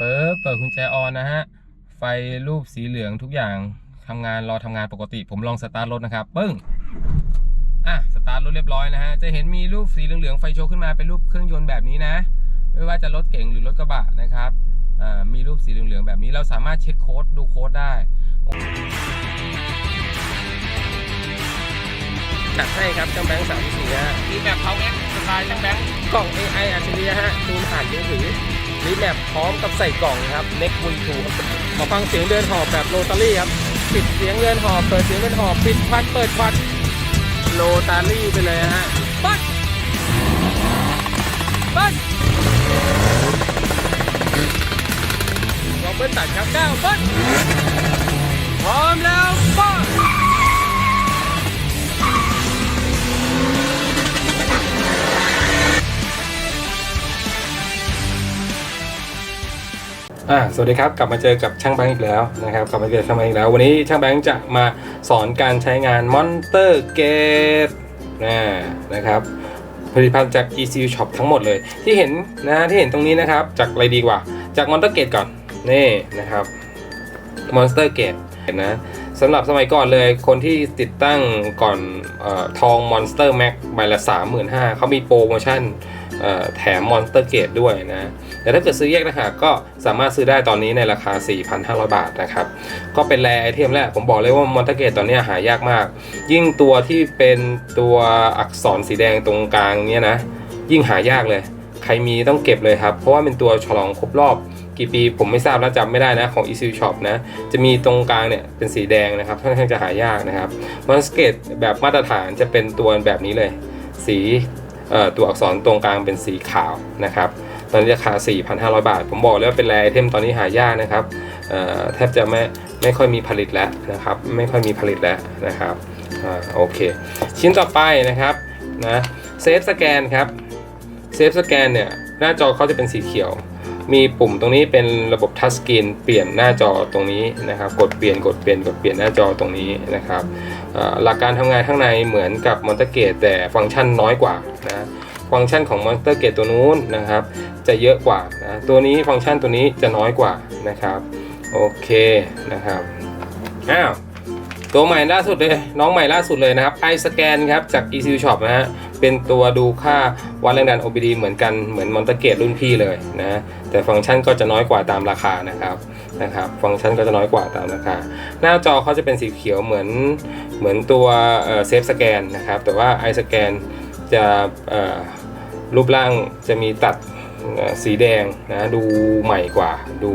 เปิดเปิดกุญแจออนนะฮะ ไฟรูปสีเหลืองทุกอย่างทำงานรอทำงานปกติ ผมลองสตาร์ทรถนะครับ ปึ้ง อะ สตาร์ทรถเรียบร้อยนะฮะ จะเห็นมีรูปสีเหลืองๆไฟโชว์ขึ้นมาเป็นรูปเครื่องยนต์แบบนี้นะ ไม่ว่าจะรถเก๋งหรือรถกระบะนะครับอ่ามีรูปสีเหลืองๆแบบนี้เราสามารถเช็คโค้ดดูโค้ดได้จัดให้ครับจังแบงค์สามสี่ฮะมีแบบเขาเอ็กสไตล์ช่างแบงค์กล่อง AI อัจฉริยะฮะดูผ่านมือถือ รีแมปพร้อมกับใส่กล่องนะครับเน็กวีทูมาฟังเสียงเดินหอบแบบโรตารี่ครับปิดเสียงเดินหอบเปิดเสียงเดินหอบปิดควันเปิดควันโรตารี่ไปเลยฮะปัดปัดลองเบิ้ลตัดครับก้าปัด อ่าสวัสดีครับกลับมาเจอกับช่างแบงค์อีกแล้วนะครับกลับมาเจอช่างแบงค์อีกแล้ว วันนี้ช่างแบงค์จะมาสอนการใช้งาน Monster Gate นะนะครับผลิตภัณฑ์จาก ECU Shop ทั้งหมดเลยที่เห็นนะที่เห็นตรงนี้นะครับ จากอะไรดีกว่า จาก Monster Gate ก่อนนี่นะครับ Monster Gate เห็นนะสำหรับสมัยก่อนเลยคนที่ติดตั้งก่อนเออทอง Monster Max ใบละ 35,000เขามีโปรโมชั่นแถม Monster Gate ด้วยนะ แต่ถ้าเกิดซื้อแยกนะฮะก็สามารถซื้อได้ตอนนี้ในราคา 4,500 บาทนะครับ ก็เป็นแรไอเทมแรกผมบอกเลยว่ามอนตเกตตอนนี้หายากมาก ยิ่งตัวที่เป็นตัวอักษรสีแดงตรงกลางเนี่ยนะ ยิ่งหายากเลย ใครมีต้องเก็บเลยครับ เพราะว่าเป็นตัวฉลองครบรอบกี่ปีผมไม่ทราบแล้วจำไม่ได้นะของ e c u Shop นะ จะมีตรงกลางเนี่ยเป็นสีแดงนะครับค่อนข้างจะหายากนะครับมอนสเกตแบบมาตรฐานจะเป็นตัวแบบนี้เลย สีตัวอักษรตรงกลางเป็นสีขาวนะครับ ตอนนี้ราคา 4,500 บาท ผมบอกเลยว่าเป็นแรไอเทมตอนนี้หายากนะครับเอ่อแทบจะไม่ไม่ค่อยมีผลิตแล้วนะครับ ไม่ค่อยมีผลิตแล้วนะครับอ่าโอเค ชิ้นต่อไปนะครับนะเซฟสแกนครับเซฟสแกนเนี่ยหน้าจอเขาจะเป็นสีเขียว มีปุ่มตรงนี้เป็นระบบทัชสกรีนเปลี่ยนหน้าจอตรงนี้นะครับ กดเปลี่ยนกดเปลี่ยนกดเปลี่ยนหน้าจอตรงนี้นะครับเอ่อหลักการทำงานข้างในเหมือนกับมอนเตเกตแต่ฟังก์ชันน้อยกว่านะ ฟังก์ชันของ Monster Gate ตัวนู้นนะครับ จะเยอะกว่านะตัวนี้ฟังก์ชันตัวนี้จะน้อยกว่านะครับโอเคนะครับอ้าวตัวใหม่ล่าสุดเลยน้องใหม่ล่าสุดเลยนะครับ iScan ครับจาก ECU Shop นะฮะเป็นตัวดูค่าวัดแรงดัน OBD เหมือนกันเหมือน Monster Gate รุ่นพี่เลยนะแต่ฟังก์ชันก็จะน้อยกว่าตามราคานะครับนะครับฟังก์ชันก็จะน้อยกว่าตามราคา หน้าจอเขาจะเป็นสีเขียวเหมือนเหมือนตัวเซฟสแกนนะครับแต่ว่า iScan จะ รูปร่างจะมีตัดสีแดงนะดูใหม่กว่า ดู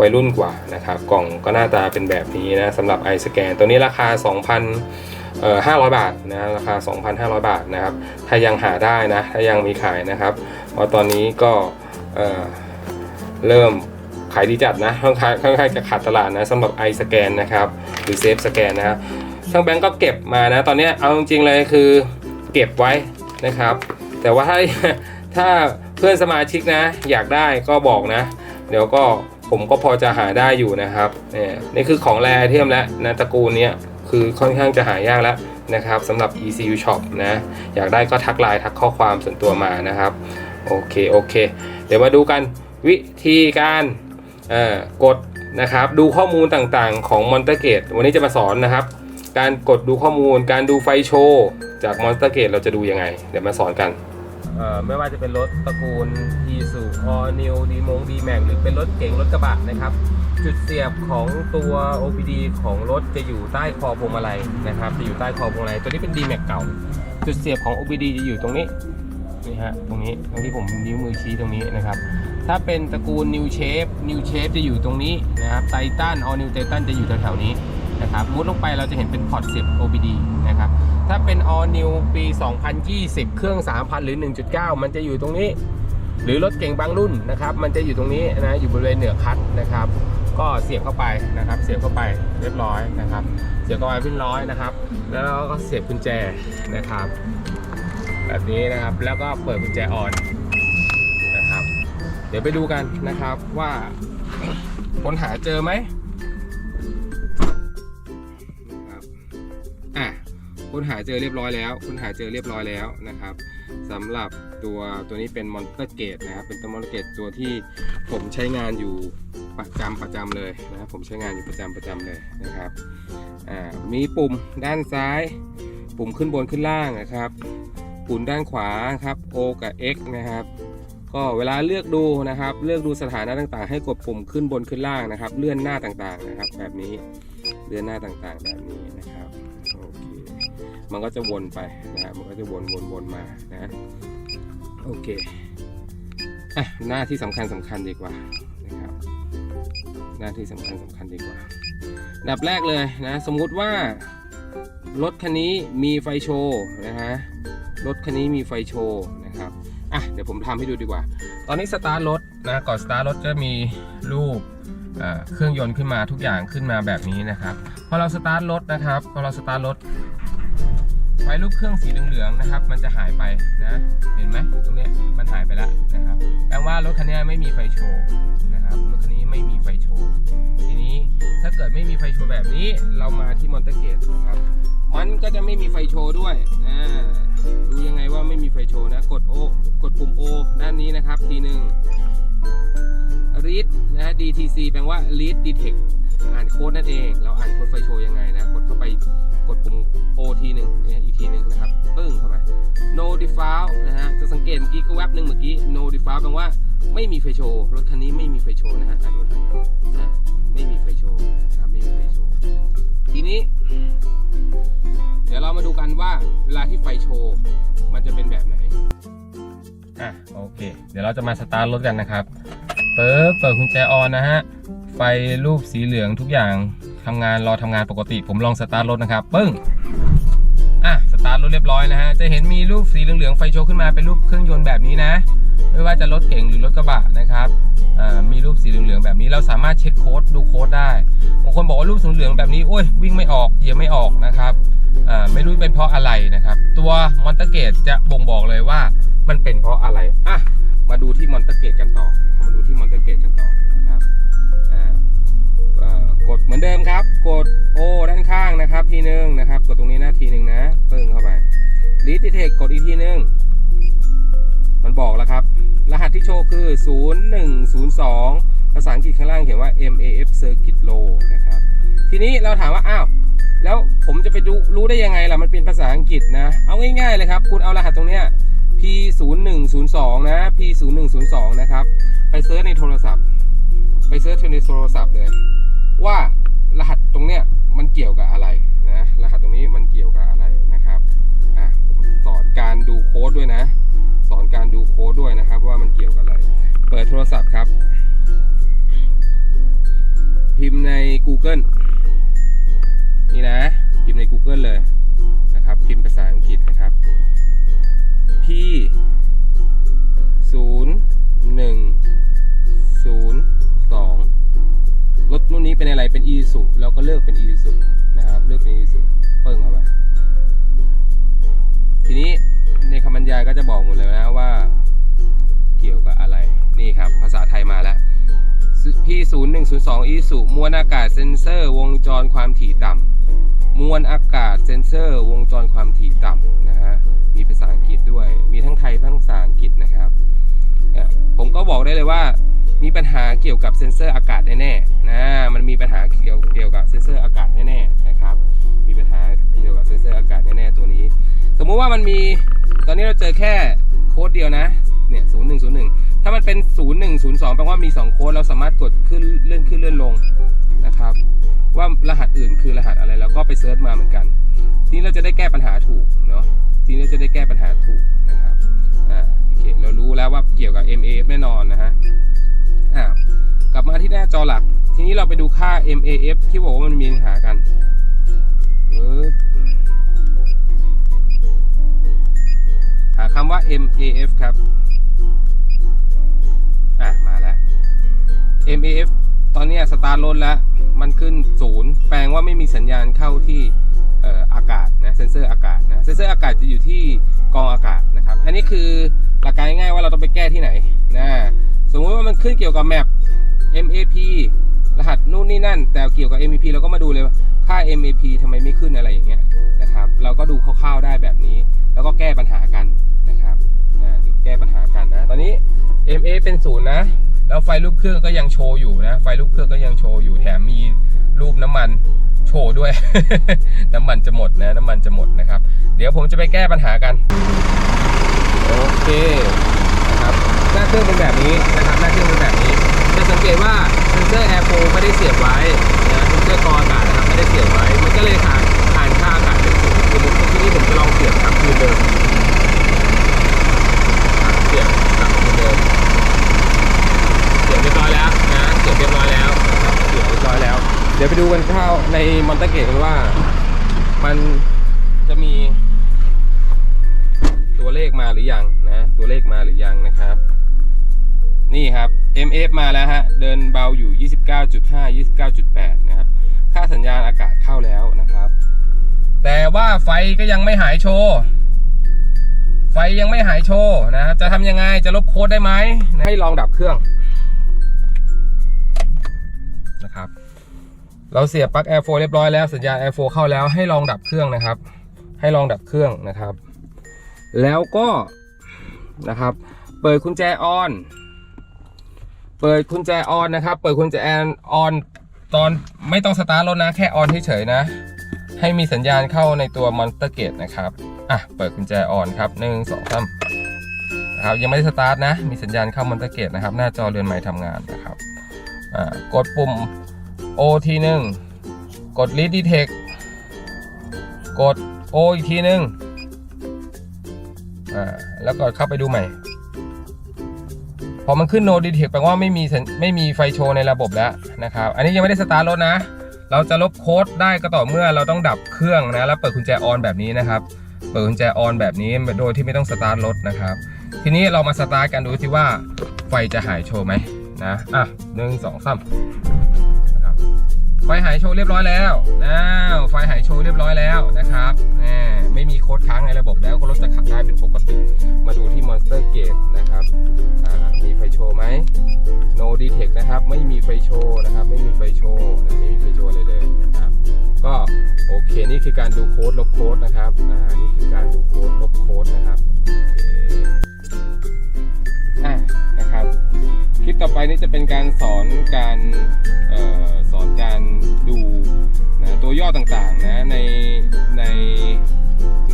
วัยรุ่นกว่านะครับกล่องก็หน้าตาเป็นแบบนี้นะสำหรับ iScan ตัวนี้ราคา2,000เอ่อ500 บาทนะราคา 2,500 บาทนะครับถ้ายังหาได้นะถ้ายังมีขายนะครับเพราะตอนนี้ก็เอ่อเริ่มขายดีจัดนะค่อนข้างค่อนข้างจะขาดตลาดนะสำหรับ iScan นนะครับหรือ Safe Scan นะครับทางแบงก์ก็เก็บมานะตอนนี้เอาจริงๆเลยคือเก็บไว้นะครับ แต่ว่าถ้าถ้าเพื่อนสมาชิกนะ อยากได้ก็บอกนะ เดี๋ยวก็ผมก็พอจะหาได้อยู่นะครับเนี่ยนี่คือของแรไอเทมแล้วนะตระกูลเนี้ยคือค่อนข้างจะหายากแล้วนะครับสำหรับ ECU Shop นะ อยากได้ก็ทักไลน์ทักข้อความส่วนตัวมานะครับ โอเค โอเค เดี๋ยวมาดูกันวิธีการกดนะครับ ดูข้อมูลต่างๆของ Monster Gate วันนี้จะมาสอนนะครับ การกดดูข้อมูล การดูไฟโชว์ จาก Monster Gate เราจะดูยังไง เดี๋ยวมาสอนกัน ไม่ว่าจะเป็นรถตระกูล i s u a l New d m o d m a x หรือเป็นรถเก๋งรถกระบะนะครับ จุดเสียบของตัว OBD ของรถจะอยู่ใต้คอพวงมาลัยนะครับ จะอยู่ใต้คอพวงมาลัยตัวนี้เป็น d m a x เก่า จุดเสียบของ OBD จะอยู่ตรงนี้นี่ฮะตรงนี้ตรงที่ผมนิ้วมือชี้ตรงนี้นะครับ ถ้าเป็นตระกูล New Shape New Shape จะอยู่ตรงนี้นะครับไททัน All New Titan จะอยู่แถวๆนี้นะครับมุดลงไปเราจะเห็นเป็นพอร์ตเสียบ OBD นะครับ ถ้าเป็น All New ปี 2020 เครื่อง 3,000 หรือ 1.9 มันจะอยู่ตรงนี้ หรือรถเก่งบางรุ่นนะครับ มันจะอยู่ตรงนี้นะ อยู่บริเวณเหนือคัดนะครับ ก็เสียบเข้าไปนะครับ เสียบเข้าไปเรียบร้อยนะครับ เสียบเข้าไปเรียบร้อยนะครับ แล้วเราก็เสียบกุญแจนะครับ แบบนี้นะครับ แล้วก็เปิดกุญแจออนนะครับ เดี๋ยวไปดูกันนะครับว่าค้นหาเจอไหมนะครับอะ ค้นหาเจอเรียบร้อยแล้วค้นหาเจอเรียบร้อยแล้วนะครับสำหรับตัวตัวนี้เป็นมอนเตอร์เกตนะครับ เป็นตัวมอนเตอร์เกตตัวที่ผมใช้งานอยู่ประจำประจำเลยนะครับ ผมใช้งานอยู่ประจำประจำเลยนะครับอ่ามีปุ่มด้านซ้าย ปุ่มขึ้นบนขึ้นล่างนะครับ ปุ่มด้านขวาครับ O กับ X นะครับก็เวลาเลือกดูนะครับ เลือกดูสถานะต่างๆ ให้กดปุ่มขึ้นบนขึ้นล่างนะครับ เลื่อนหน้าต่างๆนะครับ แบบนี้เลื่อนหน้าต่างๆ แบบนี้นะครับ มันก็จะวนไปนะฮะมันก็จะวนวนวนมานะโอเคอะหน้าที่สำคัญสำคัญดีกว่านะครับหน้าที่สำคัญสำคัญดีกว่าดับแรกเลยนะสมมุติว่ารถคันนี้มีไฟโชว์นะฮะรถคันนี้มีไฟโชว์นะครับอะเดี๋ยวผมทำให้ดูดีกว่า ตอนนี้สตาร์ทรถนะก่อนสตาร์ทรถจะมีรูปเครื่องยนต์ขึ้นมาทุกอย่างขึ้นมาแบบนี้นะครับพอเราสตาร์ทรถนะครับพอเราสตาร์ทรถ ไฟรูปเครื่องสีเหลืองๆนะครับ มันจะหายไปนะเห็นไหมตรงนี้มันหายไปแล้วนะครับแปลว่ารถคันนี้ไม่มีไฟโชว์นะครับรถคันนี้ไม่มีไฟโชว์ทีนี้ถ้าเกิดไม่มีไฟโชว์แบบนี้เรามาที่มอนเตเกตนะครับมันก็จะไม่มีไฟโชว์ด้วยอ่าดูยังไงว่าไม่มีไฟโชว์นะกดโอกดปุ่ม O ด้านนี้นะครับทีหนึ่ง read นะฮะ DTC แปลว่า read detect อ่านโค้ดนั่นเอง เราอ่านโค้ดไฟโชว์ยังไงนะ กดเข้าไป กดปุ่ม O ทีหนึ่งเนี่ยอีกทีหนึ่งนะครับปึ้งเข้าไป no default นะฮะ จะสังเกตเมื่อกี้ก็แวบหนึ่งเมื่อกี้ no default แปลว่าไม่มีไฟโชว์ รถคันนี้ไม่มีไฟโชว์นะฮะอะดูนะนะไม่มีไฟโชว์นะครับ ไม่มีไฟโชว์ ทีนี้ เดี๋ยวเรามาดูกันว่าเวลาที่ไฟโชว์ มันจะเป็นแบบไหน อะ โอเค เดี๋ยวเราจะมาสตาร์ทรถกันนะครับ เปิดเปิดกุญแจออนนะฮะ ไฟรูปสีเหลืองทุกอย่าง ทำงานรอทำงานปกติ ผมลองสตาร์ทรถนะครับปึ้งอะสตาร์ทรถเรียบร้อยนะฮะจะเห็นมีรูปสีเหลืองๆไฟโชว์ขึ้นมาเป็นรูปเครื่องยนต์แบบนี้นะ ไม่ว่าจะรถเก๋งหรือรถกระบะนะครับมีรูปสีเหลืองๆแบบนี้เราสามารถเช็คโค้ดดูโค้ดได้บางคนบอกว่ารูปสีเหลืองแบบนี้โอ้ยวิ่งไม่ออกเหยียบไม่ออกนะครับไม่รู้เป็นเพราะอะไรนะครับ ตัวมอนเตเกตจะบ่งบอกเลยว่ามันเป็นเพราะอะไรอะ 0102 ภาษาอังกฤษข้างล่างเขียนว่า MAF Circuit Low นะครับ ทีนี้เราถามว่า อ้าว แล้วผมจะไปดูรู้ได้ยังไงล่ะ มันเป็นภาษาอังกฤษนะ เอาง่ายๆเลยครับ คุณเอารหัสตรงเนี้ย P0102 นะ P0102 นะครับ ไปเซิร์ชในโทรศัพท์ ไปเซิร์ชในโทรศัพท์เลย ว่ารหัสตรงเนี้ยมันเกี่ยวกับอะไรนะ รหัสตรงนี้มันเกี่ยวกับอะไรนะครับ อะผมสอนการดูโค้ดด้วยนะ สอนการดูโค้ดด้วยนะครับ ว่ามันเกี่ยวกับอะไร เปิดโทรศัพท์ครับ พิมพ์ใน Google นี่นะ พิมพ์ใน Google เลยนะครับ พิมพ์ภาษาอังกฤษนะครับ P 0 1 0 2รถรุ่นนี้เป็นอะไรเป็น e s u เราก็เลือกเป็น e s u นะครับ เลือกเป็น e s u เปิ้งเข้าไปทีนี้ในคำบรรยายก็จะบอกหมดเลยนะว่า เกี่ยวกับอะไร นี่ครับ ภาษาไทยมาแล้ว P0102 e s u มวลอากาศเซ็นเซอร์ วงจรความถี่ต่ำมวลอากาศเซ็นเซอร์ วงจรความถี่ต่ำนะฮะ มีภาษาอังกฤษด้วย มีทั้งไทยทั้งภาษาอังกฤษนะครับ ผมก็บอกได้เลยว่า มีปัญหาเกี่ยวกับเซ็นเซอร์อากาศแน่ๆนะ มันมีปัญหาเกี่ยวเกี่ยวกับเซ็นเซอร์อากาศแน่ๆนะครับ มีปัญหาเกี่ยวกับเซ็นเซอร์อากาศแน่ๆตัวนี้ สมมุติว่ามันมี ตอนนี้เราเจอแค่โค้ดเดียวนะ เนี่ยศูนย์หนึ่งศูนย์หนึ่งถ้ามันเป็นศูนย์หนึ่งศูนย์สองแปลว่ามีสองโค้ด เราสามารถกดขึ้นเลื่อนขึ้นเลื่อนลงนะครับ ว่ารหัสอื่นคือรหัสอะไรเราก็ไปเซิร์ชมาเหมือนกัน ทีนี้เราจะได้แก้ปัญหาถูกเนาะ ทีนี้เราจะได้แก้ปัญหาถูกนะครับ อ่า โอเค เรารู้แล้วว่าเกี่ยวกับ MAF แน่นอนนะฮะอ่ากลับมาที่หน้าจอหลัก ทีนี้เราไปดูค่า MAF ที่บอกว่ามันมีปัญหากันหาคำว่า MAF ครับ อะ มาแล้ว MAF ตอนนี้สตาร์ทรถแล้ว มันขึ้นศูนย์แปลงว่าไม่มีสัญญาณเข้าที่อออากาศนะเซนเซอร์อากาศนะเซนเซอร์อากาศจะอยู่ที่กองอากาศนะครับ อันนี้คือหลักการง่ายๆว่าเราต้องไปแก้ที่ไหนนะสมมติว่ามันขึ้นเกี่ยวกับแมป MAP รหัสนู่นนี่นั่น แต่เกี่ยวกับ MAP เราก็มาดูเลยว่าค่า MAP ทำไมไม่ขึ้นอะไรอย่างเงี้ยนะครับ เราก็ดูคร่าวๆได้แบบนี้ แล้วก็แก้ปัญหากันนะครับแก้ปัญหากันนะ ตอนนี้ MA เป็นศูนย์นะ แล้วไฟรูปเครื่องก็ยังโชว์อยู่นะ ไฟรูปเครื่องก็ยังโชว์อยู่ แถมมีรูปน้ำมันโชว์ด้วย น้ำมันจะหมดนะ น้ำมันจะหมดนะครับ เดี๋ยวผมจะไปแก้ปัญหากัน โอเคนะครับหน้าเครื่องเป็นแบบนี้นะครับ หน้าเครื่องเป็นแบบนี้ จะสังเกตว่าเซนเซอร์แอร์โฟไม่ได้เสียบไว้นะเซนเซอร์กรองอากาศนะครับไม่ได้เสียบไว้ มันก็เลยขาดผ่านค่าอากาศเป็นศูนย์คือที่นี้ผมจะลองเสียบกลับคืนเดิมอะเสียบกลับคืนเดิม เสียบเรียบร้อยแล้วนะเสียบเรียบร้อยแล้วนะครับเสียบเรียบร้อยแล้ว เดี๋ยวไปดู กันข้าวในมอนเตอร์เกตกันว่า มันจะมี ตัวเลขมาหรือยังนะ ตัวเลขมาหรือยังนะครับ นี่ครับ MF มาแล้วฮะ เดินเบาอยู่ 29.5 29.8 นะครับ ค่าสัญญาณอากาศเข้าแล้วนะครับ แต่ว่าไฟก็ยังไม่หายโชว์ไฟยังไม่หายโชว์นะจะทำยังไงจะลบโค้ดได้ไหมให้ลองดับเครื่อง เราเสียบปลั๊ก Air 4เรียบร้อยแล้วสัญญาณ Air 4เข้าแล้วให้ลองดับเครื่องนะครับ ให้ลองดับเครื่องนะครับ แล้วก็นะครับ เปิดกุญแจออน เปิดกุญแจออนนะครับ เปิดกุญแจออนตอนไม่ต้องสตาร์ทรถนะ แค่ออนเฉยๆนะ ให้มีสัญญาณเข้าในตัว Monster Gate นะครับอะเปิดกุญแจออนครับหนึ่งสองสามนะครับยังไม่ได้สตาร์ทนะ มีสัญญาณเข้า Monster Gate นะครับ หน้าจอเรือนไม้ทำงานนะครับอ่ากดปุ่ม O ทีหนึ่งกด Lead Detect กด O อีกทีหนึ่งอ่าแล้วก็เข้าไปดูใหม่ พอมันขึ้น no detect แปลว่าไม่มีสัญไม่มีไฟโชว์ในระบบแล้วนะครับ อันนี้ยังไม่ได้สตาร์ทรถนะ เราจะลบโค้ดได้ก็ต่อเมื่อเราต้องดับเครื่องนะ แล้วเปิดกุญแจออนแบบนี้นะครับ เปิดกุญแจออนแบบนี้โดยที่ไม่ต้องสตาร์ทรถนะครับ ทีนี้เรามาสตาร์ทกันดูสิว่าไฟจะหายโชว์ไหมนะ อะหนึ่งสองสาม ไฟหายโชว์เรียบร้อยแล้วนะไฟหายโชว์เรียบร้อยแล้วนะครับแน่ไม่มีโค้ดค้างในระบบแล้วก็รถจะขับได้เป็นปกติ มาดูที่ Monster Gate นะครับอ่ามีไฟโชว์ไหม No Detect นะครับ ไม่มีไฟโชว์นะครับ ไม่มีไฟโชว์นะไม่มีไฟโชว์เลยเลยนะครับ ก็โอเคนี่คือการดูโค้ดลบโค้ดนะครับ อ่า นี่คือการดูโค้ดลบโค้ดนะครับ โอเค อะนะครับ คลิปต่อไปนี้จะเป็นการสอนการออสอนการดูนะตัวย่อต่างๆนะในใน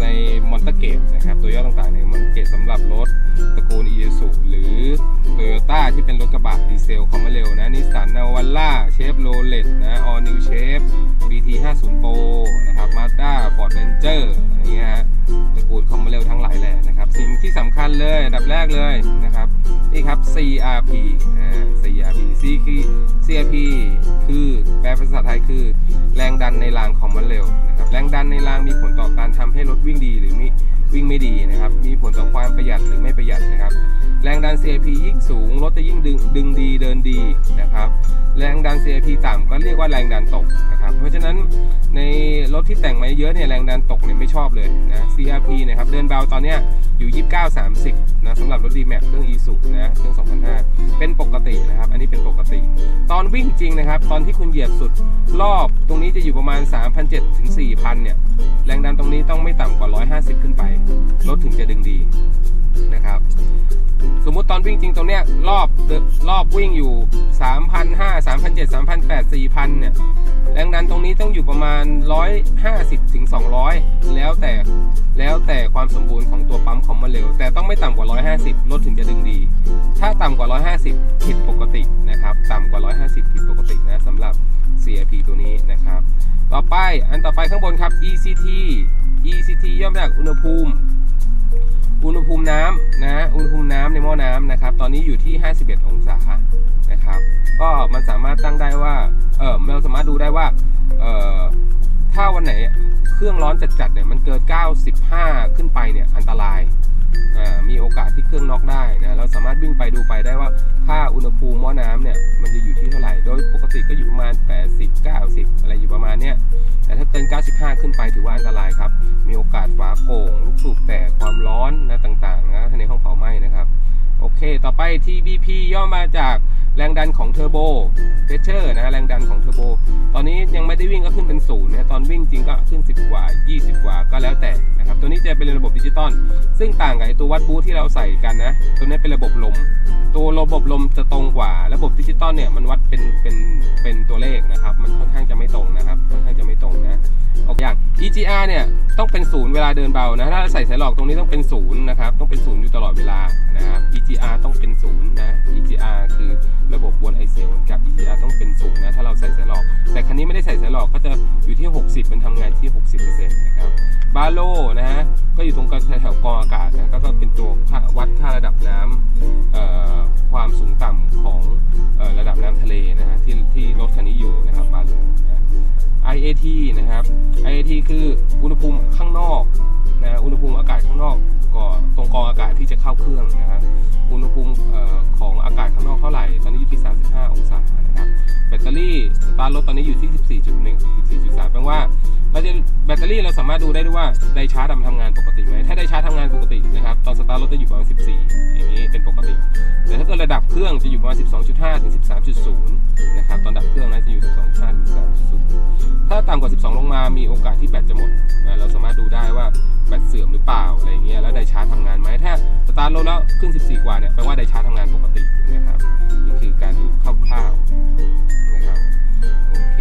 ในมอนเตเกตนะครับตัวย่อต่างๆในมอนเตเกตสำหรับรถตระกูล i s u หรือ Toyota ที่เป็นรถกระบะดีเซลคอมมาเร็วนะนิสสันนาวาร่าเชฟโรเลตนะ All New Shape BT 50 Pro นะครับ เลยอันดับแรกเลยนะครับ นี่ครับ CRP อ่า CRP C คือ CRP คือแปลเป็นภาษาไทยคือ แรงดันในรางของมันเร็วนะครับแรงดันในรางมีผลต่อการทำให้รถวิ่งดีหรือไม่ วิ่งไม่ดีนะครับ มีผลต่อความประหยัดหรือไม่ประหยัดนะครับ แรงดัน CRP ยิ่งสูงรถจะยิ่งดึงดึงดีเดินดีนะครับ แรงดัน CRP ต่ำก็เรียกว่าแรงดันตกนะครับ เพราะฉะนั้นในรถที่แต่งมาเยอะเนี่ยแรงดันตกเนี่ยไม่ชอบเลยนะ CRP นะครับเดินเบาตอนเนี้ยอยู่ 29 30นะสำหรับรถ D-Max เครื่อง e s u นะเครื่อง 2005 เป็นปกตินะครับ อันนี้เป็นปกติ ตอนวิ่งจริงนะครับ ตอนที่คุณเหยียบสุดรอบตรงนี้จะอยู่ประมาณ 3,700ถึง4,000เนี่ยแรงดันตรงนี้ต้องไม่ต่ำกว่า 150 ขึ้นไปรถถึงจะดึงดี นะครับ สมมุติตอนวิ่งจริงตรงเนี้ยรอบรอบวิ่งอยู่ 3,500 3,700 3,800 4,000 เนี่ยแรงดันตรงนี้ต้องอยู่ประมาณ 150ถึง200 แล้วแต่แล้วแต่ความสมบูรณ์ของตัวปั๊มคอมมาเร็ว แต่ต้องไม่ต่ำกว่า 150 รถถึงจะดึงดี ถ้าต่ำกว่า 150 ผิดปกตินะครับ ต่ำกว่า 150 ผิดปกตินะสำหรับ CRP ตัวนี้นะครับ ต่อไปอันต่อไปข้างบนครับ ECT ECT ย่อมาจากอุณหภูมิ อุณหภูมิน้ำนะอุณหภูมิน้ำในหม้อน้ำนะครับ ตอนนี้อยู่ที่ 51 องศานะครับ ก็มันสามารถตั้งได้ว่าเออเราสามารถดูได้ว่าเออถ้าวันไหนเครื่องร้อนจัดๆเนี่ยมันเกิน 95 ขึ้นไปเนี่ยอันตราย สามารถวิ่งไปดูไปได้ว่าค่าอุณหภูมิหม้อน้ำเนี่ยมันจะอยู่ที่เท่าไหร่ โดยปกติก็อยู่ประมาณ 80 90 อะไรอยู่ประมาณเนี้ยแต่ถ้าเกิน 95 ขึ้นไปถือว่าอันตรายครับ มีโอกาสฝาโก่งลูกสูบแตกความร้อนนะต่างๆนะในห้องเผาไหม้นะครับ โอเค ต่อไป TBP ย่อมาจาก แรงดันของเทอร์โบเพชเชอร์นะแรงดันของเทอร์โบตอนนี้ยังไม่ได้วิ่งก็ขึ้นเป็นศูนย์นะตอนวิ่งจริงก็ขึ้น 10 กว่า 20 กว่าก็แล้วแต่นะครับตัวนี้จะเป็นระบบดิจิตอลซึ่งต่างกับไอตัววัดบูทที่เราใส่กันนะตัวนี้เป็นระบบลม ตัวระบบลมจะตรงกว่า ระบบดิจิตอลเนี่ยมันวัดเป็นเป็นเป็นตัวเลขนะครับมันค่อนข้างจะไม่ตรงนะครับค่อนข้างจะไม่ตรงนะออกอย่าง EGR เนี่ยต้องเป็นศูนย์เวลาเดินเบานะถ้าใส่สายหลอกตรงนี้ต้องเป็นศูนย์นะครับต้องเป็นศูนย์อยู่ตลอดเวลานะครับ EGR ต้องเป็นศูนย์นะ EGR วนไอเซลกับ EGR ต้องเป็นศูนย์นะ ถ้าเราใส่สายหลอก แต่คันนี้ไม่ได้ใส่สายหลอกก็จะอยู่ที่ 60 มันทำงานที่ 60%นะครับบาโลนะฮะก็อยู่ตรงกลางแถวกองอากาศนะก็เป็นตัววัดค่าระดับน้ำเอ่อความสูงต่ำของเอ่อระดับน้ำทะเลนะฮะที่ที่รถคันนี้อยู่นะครับบาโลนะ IAT นะครับ IAT คืออุณหภูมิข้างนอก นะอุณหภูมิอากาศข้างนอกก็ตรงกองอากาศที่จะเข้าเครื่องนะครับอุณหภูมิของอากาศข้างนอกเท่าไหร่ ตอนนี้อยู่ที่ 35 องศานะครับแบตเตอรี่สตาร์ทรถตอนนี้อยู่ที่ 14.1 14.3แปลว่าเราจะแบตเตอรี่เราสามารถดูได้ด้วยว่าไดชาร์จมันทำงานปกติไหมถ้าไดชาร์จทำงานปกตินะครับตอนสตาร์ทรถจะอยู่ประมาณ 14 อย่างนี้เป็นปกติ แต่ถ้าเกิดระดับเครื่องจะอยู่ประมาณ 12.5 ถึง 13.0 นะครับตอนดับเครื่องนะจะอยู่ 12.5ถึง13.0ถ้า ต่ำกว่า 12 ลงมามีโอกาสที่แบตจะหมดนะเราสามารถดูได้ว่าแบตเสื่อมหรือเปล่าอะไรเงี้ยแล้วไดชาร์จทำงานไหมถ้าสตาร์ทรถแล้วขึ้น 14 กว่าเนี่ยแปลว่าไดชาร์จทำงานปกตินะครับนี่คือการดูคร่าวๆนะครับโอเค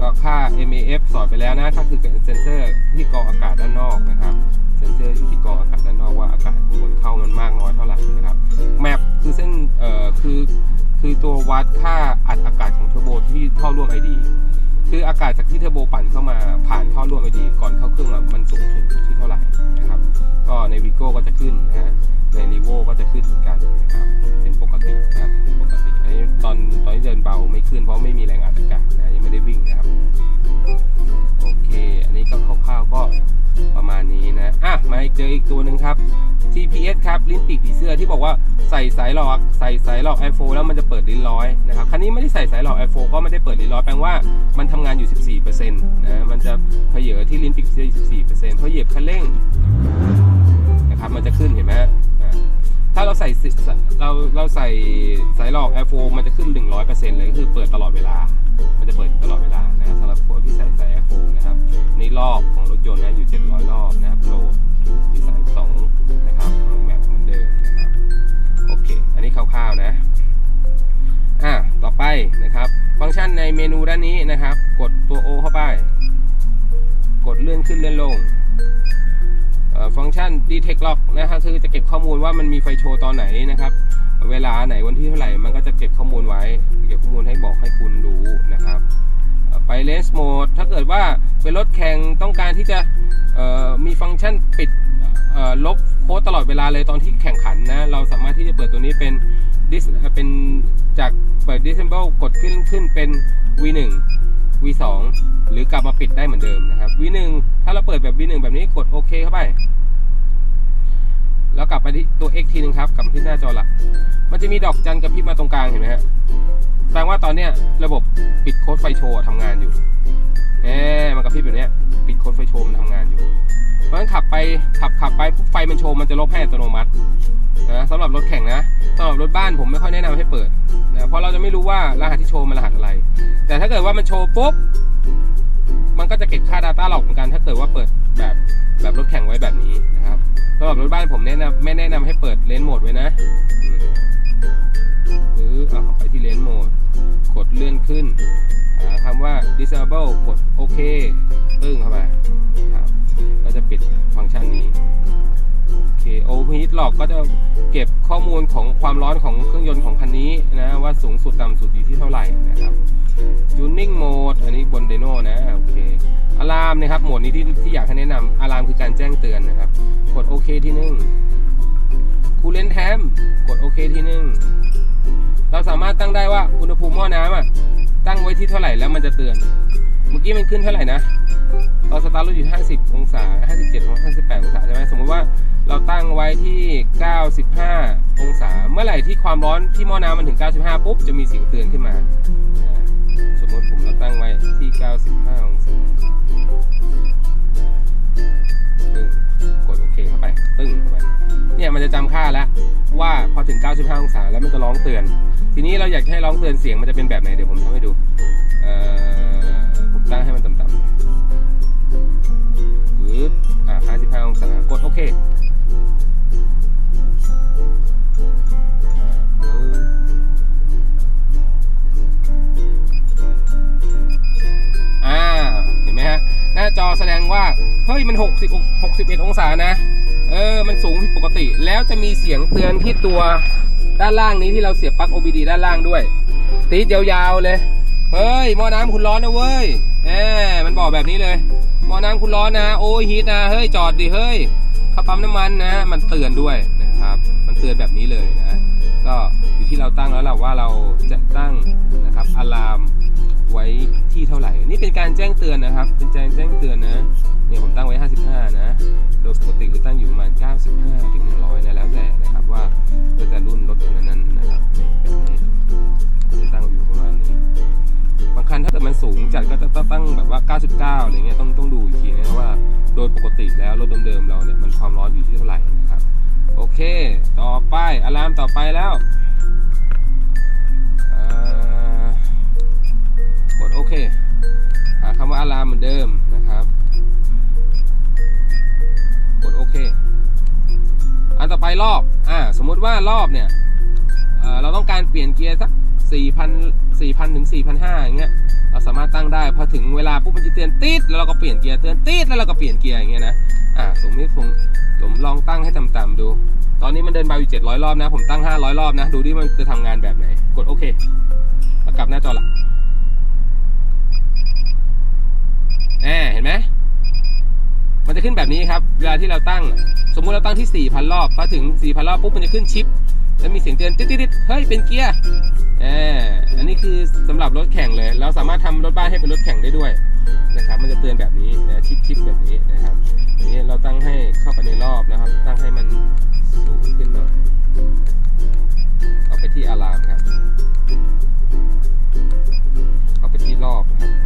ก็ค่า MAF สอนไปแล้วนะก็คือเซนเซอร์ที่กรองอากาศด้านนอกนะครับเซนเซอร์อยู่ที่กรองอากาศด้านนอกว่าอากาศควรเข้ามันมากน้อยเท่าไหร่นะครับแมปคือเส้นเอ่อคือคือตัววัดค่าอัดอากาศของเทอร์โบที่ท่อร่วมไอดี คืออากาศจากที่เทอร์โบปั่นเข้ามาผ่านท่อร่วมไอดีก่อนเข้าเครื่องอะมันสูงสุดที่เท่าไหร่นะครับ ก็ในวิโก้ก็จะขึ้นนะฮะในนีโวก็จะขึ้นเหมือนกันนะครับเป็นปกตินะครับเป็นปกติอันนี้ตอนตอนที่เดินเบาไม่ขึ้นเพราะไม่มีแรงอัดอากาศนะยังไม่ เจออีกตัวหนึ่งครับ TPS ครับลิ้นปีกผีเสื้อที่บอกว่าใส่สายหลอกใส่สายหลอก i4 แล้วมันจะเปิดลิ้นร้อยนะครับคันนี้ไม่ได้ใส่สายหลอก i4 ก็ไม่ได้เปิดลิ้นร้อยแปลว่ามันทำงานอยู่ 14%นะมันจะเผยอที่ลิ้นปีกผีเสื้อ14%เพราะเหยียบคันเร่งนะครับมันจะขึ้นเห็นไหมอ่าถ้าเราใส่เราเราใส่สายหลอก i4 มันจะขึ้น 100%เลยก็คือเปิดตลอดเวลา มันจะเปิดตลอดเวลานะครับสำหรับคนที่ใส่สาย i4 นะครับนี่รอบของรถยนต์นะอยู่ 700 รอบนะครับโล ที่32นะครับลงแมปเหมือนเดิมนะครับโอเค อันนี้คร่าวๆนะอะต่อไปนะครับ ฟังก์ชันในเมนูด้านนี้นะครับ กดตัว O เข้าไป กดเลื่อนขึ้นเลื่อนลงเอ่อฟังก์ชัน detect lock นะครับคือจะเก็บข้อมูลว่ามันมีไฟโชว์ตอนไหนนะครับ เวลาไหนวันที่เท่าไหร่มันก็จะเก็บข้อมูลไว้ เก็บข้อมูลให้บอกให้คุณรู้นะครับ ไปเลนส์โหมด ถ้าเกิดว่าเป็นรถแข่งต้องการที่จะมีฟังก์ชันปิดลบโค้ดตลอดเวลาเลยตอนที่แข่งขันนะ เราสามารถที่จะเปิดตัวนี้เป็น dis เอ่อเป็นจากเปิด disable กดขึ้นขึ้นเป็น v1 v2 หรือกลับมาปิดได้เหมือนเดิมนะครับ v1 ถ้าเราเปิดแบบ v1 แบบนี้กดโอเคเข้าไป แล้วกลับไปที่ตัว x ทีนึงครับกลับที่หน้าจอหลัก มันจะมีดอกจันกระพริบมาตรงกลางเห็นไหมฮะแสดงว่าตอนเนี้ยระบบปิดโค้ดไฟโชว์ทำงานอยู่เอ๊มันกระพริบแบบเนี้ยปิดโค้ดไฟโชว์มันทำงานอยู่ เพราะฉะนั้นขับไปขับขับไปปุ๊บไฟมันโชว์มันจะลบให้อัตโนมัตินะสำหรับรถแข่งนะสำหรับรถบ้านผมไม่ค่อยแนะนำให้เปิดนะเพราะเราจะไม่รู้ว่ารหัสที่โชว์มันรหัสอะไร แต่ถ้าเกิดว่ามันโชว์ปุ๊บ มันก็จะเก็บค่า Data หลอกเหมือนกัน ถ้าเกิดว่าเปิดแบบแบบรถแข่งไว้แบบนี้นะครับสำหรับรถบ้านผมแนะนำไม่แนะนำให้เปิดเลนส์โหมดไว้นะหรือเอาเข้าไปที่เลนส์โหมดกดเลื่อนขึ้นหาคำว่า disable กดโอเคตึ้งเข้าไปครับก็จะปิดฟังก์ชันนี้โอเค overheat log ก็จะเก็บข้อมูลของความร้อนของเครื่องยนต์ของคันนี้นะว่าสูงสุดต่ำสุดอยู่ที่เท่าไหร่นะครับ tuning mode อันนี้บน Deno นะ โอเคอะลามนะครับ โหมดนี้ที่ที่อยากให้แนะนำอะลามคือการแจ้งเตือนนะครับ กดโอเคที่หนึ่ง coolant temp กดโอเคที่หนึ่งเราสามารถตั้งได้ว่าอุณหภูมิหม้อน้ำอะ ตั้งไว้ที่เท่าไหร่แล้วมันจะเตือน เมื่อกี้มันขึ้นเท่าไหร่นะตอนสตาร์ทรถอยู่ 50 องศา 57องศา58 องศาใช่ไหมสมมติว่าเราตั้งไว้ที่ 95 องศา เมื่อไหร่ที่ความร้อนที่หม้อน้ำมันถึง 95 ปุ๊บ จะมีเสียงเตือนขึ้นมา สมมติผมเราตั้งไว้ที่ 95 องศาตึ้งกดโอเคเข้าไปตึ้งเข้าไป เนี่ยมันจะจำค่าแล้วว่าพอถึง 95 องศาแล้วมันจะร้องเตือน ทีนี้เราอยากให้ร้องเตือนเสียงมันจะเป็นแบบไหนเดี๋ยวผมทำให้ดู เอ่อ ผมตั้งให้มันต่ำๆปึ๊บอ่า55 องศากดโอเค แสดงว่าเฮ้ยมัน60 61 องศานะ เออมันสูงผิดปกติ แล้วจะมีเสียงเตือนที่ตัวด้านล่างนี้ที่เราเสียบปลั๊ก OBD ด้านล่างด้วย ตีดยาวๆเลย เฮ้ยหม้อน้ำคุณร้อนนะเว้ยแหมมันบอกแบบนี้เลยหม้อน้ำคุณร้อนนะ โอ้ยฮีทนะ เฮ้ยจอดดิเฮ้ยข้าปั๊มน้ำมันนะ มันเตือนด้วยนะครับ มันเตือนแบบนี้เลยนะ ก็อยู่ที่เราตั้งแล้วแหละว่าเราจะตั้งนะครับอะลาม ไว้ที่เท่าไหร่ นี่เป็นการแจ้งเตือนนะครับ เป็นแจ้งแจ้งเตือนนะเนี่ยผมตั้งไว้ 55 นะ โดยปกติก็ตั้งอยู่ประมาณ 95 ถึง 100 นะแล้วแต่นะครับว่าก็จะรุ่นรถนั้นนะครับแบบนี้จะตั้งอยู่ประมาณนี้บางคันถ้าเกิดมันสูงจัดก็จะตั้งแบบว่า 99อะไรเงี้ยต้องต้องดูอีกทีนะว่า โดยปกติแล้วรถเดิมๆเราเนี่ยมันความร้อนอยู่ที่เท่าไหร่นะครับ โอเค ต่อไปอะลามต่อไปแล้วอ่า กดโอเค หาคำว่าอะลามเหมือนเดิมนะครับ กดโอเค อันต่อไปรอบ อ่า สมมุติว่ารอบเนี่ยเอ่อเราต้องการเปลี่ยนเกียร์สัก 4,000 4,000 ถึง 4,500อย่างเงี้ย เราสามารถตั้งได้ พอถึงเวลาปุ๊บมันจะเตือนติดแล้วเราก็เปลี่ยนเกียร์ เตือนติดแล้วเราก็เปลี่ยนเกียร์อย่างเงี้ยนะ อ่า สมมติผมผมลองตั้งให้ต่ำๆดู ตอนนี้มันเดินเบาอยู่700 รอบนะ ผมตั้ง 500 รอบนะ ดูดิมันจะทำงานแบบไหน กดโอเค แล้วกลับหน้าจอหลัก แหมเห็นไหมมันจะขึ้นแบบนี้ครับ เวลาที่เราตั้ง สมมุติเราตั้งที่ 4,000 รอบพอถึง 4,000 รอบปุ๊บมันจะขึ้นชิป แล้วมีเสียงเตือนติ๊ดๆๆเฮ้ย เป็นเกียร์แอบอันนี้คือสำหรับรถแข่งเลย เราสามารถทำรถบ้านให้เป็นรถแข่งได้ด้วยนะครับ มันจะเตือนแบบนี้นะชิปชิปแบบนี้นะครับอย่างนี้เราตั้งให้เข้าไปในรอบนะครับ ตั้งให้มันสูงขึ้นหน่อยเอาไปที่อะลามครับเอาไปที่รอบนะครับ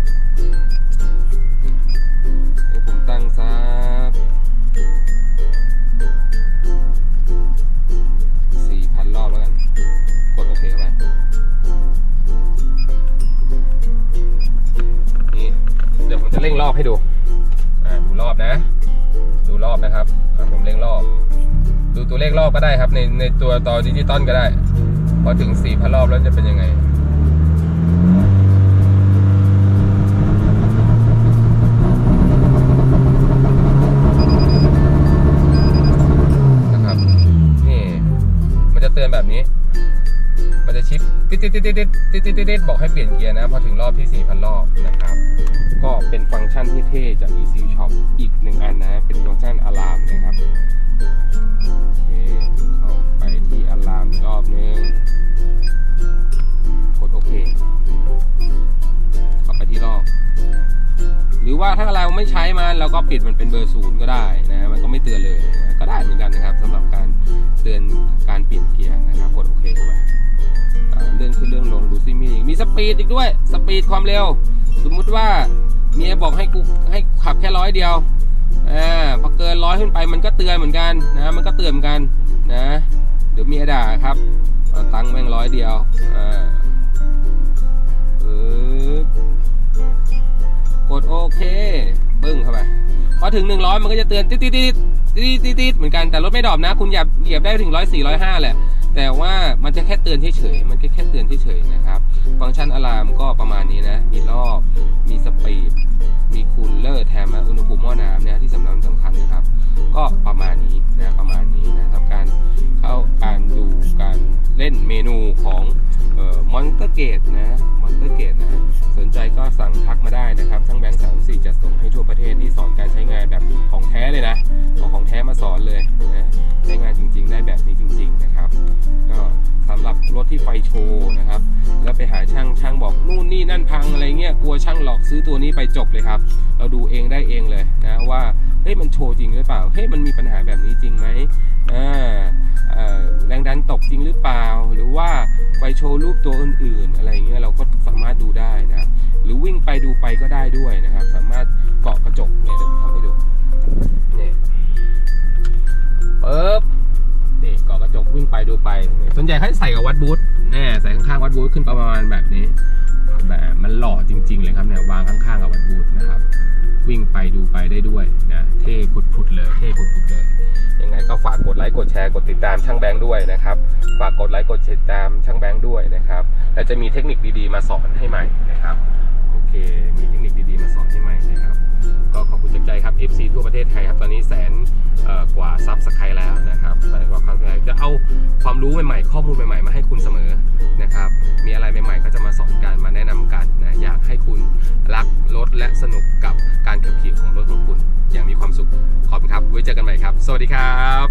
ตั้งสักสี่พันรอบแล้วกัน กดโอเคเข้าไป นี่ เดี๋ยวผมจะเร่งรอบให้ดู อ่า ดูรอบนะ ดูรอบนะครับ อ่า ผมเร่งรอบ ดูตัวเลขรอบก็ได้ครับ ในในตัวต่อดิจิตอลก็ได้ พอถึง4,000รอบแล้วจะเป็นยังไง ติดติดติดติดติดติดติดติดบอกให้เปลี่ยนเกียร์นะ พอถึงรอบที่ 4,000 รอบนะครับ ก็เป็นฟังก์ชันที่เท่จาก EC Shop อีกหนึ่งอันนะ เป็นฟังก์ชันอะลามนะครับโอเคเข้าไปที่อะลามรอบนึงกดโอเคเข้าไปที่รอบ หรือว่าถ้าเราไม่ใช้มันเราก็ปิดมันเป็นเบอร์ศูนย์ก็ได้นะ มันก็ไม่เตือนเลยนะก็ได้เหมือนกันนะครับสำหรับการเตือนการเปลี่ยนเกียร์นะ สปีดอีกด้วย สปีดความเร็ว สมมุติว่าเมียบอกให้กูให้ขับแค่ร้อยเดียวอ่าพอเกินร้อยขึ้นไปมันก็เตือนเหมือนกันนะมันก็เตือนเหมือนกันนะเดี๋ยวเมียด่าครับเอาตังค์แม่งร้อยเดียวอ่าปึ๊บกดโอเคปึ้งเข้าไปพอถึง 100 มันก็จะเตือนติดติดติดติดติดติดเหมือนกันแต่รถไม่ดรอปนะ คุณเหยียบเหยียบได้ถึงร้อยสี่ร้อยห้าแหละ แต่ว่ามันจะแค่เตือนเฉยๆ มันแค่แค่เตือนเฉยๆนะครับ ฟังก์ชันอะลามก็ประมาณนี้นะ มีรอบ มีสปีด มีคูลเลอร์แถมมาอุณหภูมิหม้อน้ำนะที่สำคัญสำคัญนะครับ ก็ประมาณนี้นะประมาณนี้นะครับการเข้าการดูการเล่นเมนูของเอ่อมอนเตอร์เกตนะ อนเตอร์เกตนะสนใจก็สั่งทักมาได้นะครับ ทั้งแบงค์สามสี่จัดส่งให้ทั่วประเทศนี่สอนการใช้งานแบบของแท้เลยนะเอาของแท้มาสอนเลยนะใช้งานจริง ๆ ได้แบบนี้จริง ๆ นะครับ ก็สำหรับรถที่ไฟโชว์นะครับ แล้วไปหาช่างช่างบอกนู่นนี่นั่นพังอะไรเงี้ยกลัวช่างหลอกซื้อตัวนี้ไปจบเลยครับ เราดูเองได้เองเลยนะว่า ฮ้ยมันโชว์จริงหรือเปล่าเฮ้ยมันมีปัญหาแบบนี้จริงไหมอ่าอ่อแรงดันตกจริงหรือเปล่า หรือว่าไปโชว์รูปตัวอื่นๆ อะไรเงี้ยเราก็สามารถดูได้นะหรือวิ่งไปดูไปก็ได้ด้วยนะครับ สามารถเกาะกระจกเนี่ยเดี๋ยวผมทำให้ดูเนี่ปึ๊บนี่เกาะกระจกวิ่งไปดูไป ส่วนใหญ่เขาจะใส่กับวัดบูธแน่ใส่ข้างๆวัดบูธขึ้นประมาณแบบนี้ แบบมันหล่อจริง ๆ เลยครับเนี่ยวางข้างๆกับวัดบูธนะครับ วิ่งไปดูไปได้ด้วยนะเท่ผุดๆเลยเท่ผุดๆเลยยังไงก็ฝากกดไลค์กดแชร์กดติดตามช่างแบงค์ด้วยนะครับ ฝากกดไลค์กดติดตามช่างแบงค์ด้วยนะครับและจะมีเทคนิคดีๆมาสอนให้ใหม่นะครับโอเค มีเทคนิคดีๆมาสอนให้ใหม่นะครับ ก็ขอบคุณจากใจครับ FC ทั่วประเทศไทยครับ ตอนนี้แสนกว่าซับสไครแล้วนะครับแสนกว่าซับสไครจะเอาความรู้ใหม่ๆ ข้อมูลใหม่ๆ มาให้คุณเสมอนะครับ มีอะไรใหม่ๆ ก็จะมาสอนกันมาแนะนำกันนะ อยากให้คุณรักรถและสนุกกับการขับขี่ของรถของคุณอย่างมีความสุข ขอบคุณครับ ไว้เจอกันใหม่ครับ สวัสดีครับ